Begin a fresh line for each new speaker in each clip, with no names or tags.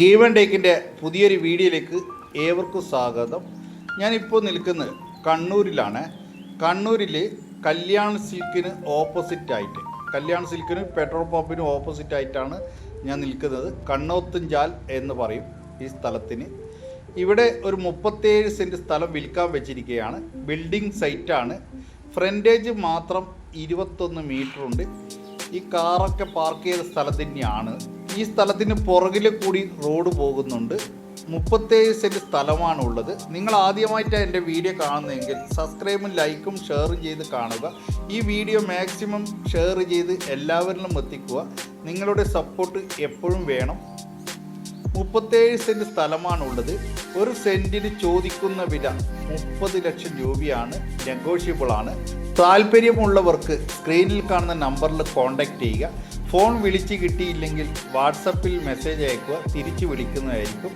Give and ടേക്കിന്റെ പുതിയൊരു വീഡിയോയിലേക്ക് ഏവർക്കും സ്വാഗതം. ഞാനിപ്പോൾ നിൽക്കുന്നത് കണ്ണൂരിലാണ്. കണ്ണൂരിൽ കല്യാൺ സിൽക്കിന് ഓപ്പോസിറ്റായിട്ട് കല്യാൺ സിൽക്കിന് പെട്രോൾ പമ്പിന് ഓപ്പോസിറ്റായിട്ടാണ് ഞാൻ നിൽക്കുന്നത്. കണ്ണോത്തുംചാൽ എന്ന് പറയും ഈ സ്ഥലത്തിന്. ഇവിടെ ഒരു മുപ്പത്തേഴ് സെന്റ് സ്ഥലം വിൽക്കാൻ വെച്ചിരിക്കുകയാണ്. ബിൽഡിംഗ് സൈറ്റാണ്. ഫ്രണ്ടേജ് മാത്രം ഇരുപത്തൊന്ന് മീറ്ററുണ്ട്. ഈ കാറൊക്കെ പാർക്ക് ചെയ്ത സ്ഥലം തന്നെയാണ്. ഈ സ്ഥലത്തിന് പുറകിൽ കൂടി റോഡ് പോകുന്നുണ്ട്. മുപ്പത്തേഴ് സെന്റ് സ്ഥലമാണ് ഉള്ളത് നിങ്ങൾ ആദ്യമായിട്ടാണ് എന്റെ വീഡിയോ കാണുന്നതെങ്കിൽ സബ്സ്ക്രൈബും ലൈക്കും ഷെയർ ചെയ്ത് കാണുക. ഈ വീഡിയോ മാക്സിമം ഷെയർ ചെയ്ത് എല്ലാവരിലും എത്തിക്കുക. നിങ്ങളുടെ സപ്പോർട്ട് എപ്പോഴും വേണം. മുപ്പത്തേഴ് സെന്റ് സ്ഥലമാണുള്ളത്. ഒരു സെന്റിന് ചോദിക്കുന്ന വില മുപ്പത് ലക്ഷം രൂപയാണ്. നെഗോഷ്യബിൾ ആണ്. താല്പര്യമുള്ളവർക്ക് സ്ക്രീനിൽ കാണുന്ന നമ്പറിൽ കോൺടാക്റ്റ് ചെയ്യുക. ഫോൺ വിളിച്ച് കിട്ടിയില്ലെങ്കിൽ വാട്സപ്പിൽ മെസ്സേജ് അയക്കുക തിരിച്ച് വിളിക്കുന്നതായിരിക്കും.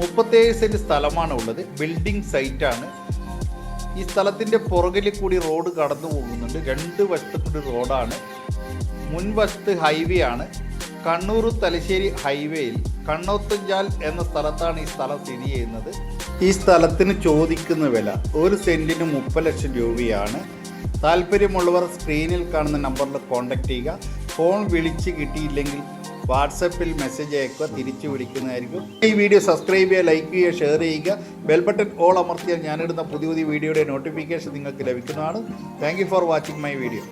മുപ്പത്തേഴ് സെന്റ് സ്ഥലമാണ് ഉള്ളത് ബിൽഡിംഗ് സൈറ്റാണ്. ഈ സ്ഥലത്തിന്റെ പുറകിൽ കൂടി റോഡ് കടന്നു പോകുന്നുണ്ട്. രണ്ട് വശത്തു കൂടി റോഡാണ്. മുൻവശത്ത് ഹൈവേ ആണ്. കണ്ണൂർ തലശ്ശേരി ഹൈവേയിൽ കണ്ണോത്തഞ്ചാൽ എന്ന സ്ഥലത്താണ് ഈ സ്ഥലം സ്ഥിതി ചെയ്യുന്നത്. ഈ സ്ഥലത്തിന് ചോദിക്കുന്ന വില ഒരു സെന്റിന് മുപ്പത് ലക്ഷം രൂപയാണ്. താല്പര്യമുള്ളവർ സ്ക്രീനിൽ കാണുന്ന നമ്പറിൽ കോൺടാക്റ്റ് ചെയ്യുക. ഫോൺ വിളിച്ച് കിട്ടിയില്ലെങ്കിൽ വാട്സപ്പിൽ മെസ്സേജ് അയക്കുക തിരിച്ചു വിളിക്കുന്നതായിരിക്കും. ഈ വീഡിയോ സബ്സ്ക്രൈബ് ചെയ്യുക ലൈക്ക് ചെയ്യുക ഷെയർ ചെയ്യുക. ബെൽ ബട്ടൺ ഓൾ അമർത്തിയാൽ ഞാനിടുന്ന പുതിയ പുതിയ വീഡിയോയുടെ നോട്ടിഫിക്കേഷൻ നിങ്ങൾക്ക് ലഭിക്കുന്നതാണ്. Thank for watching my video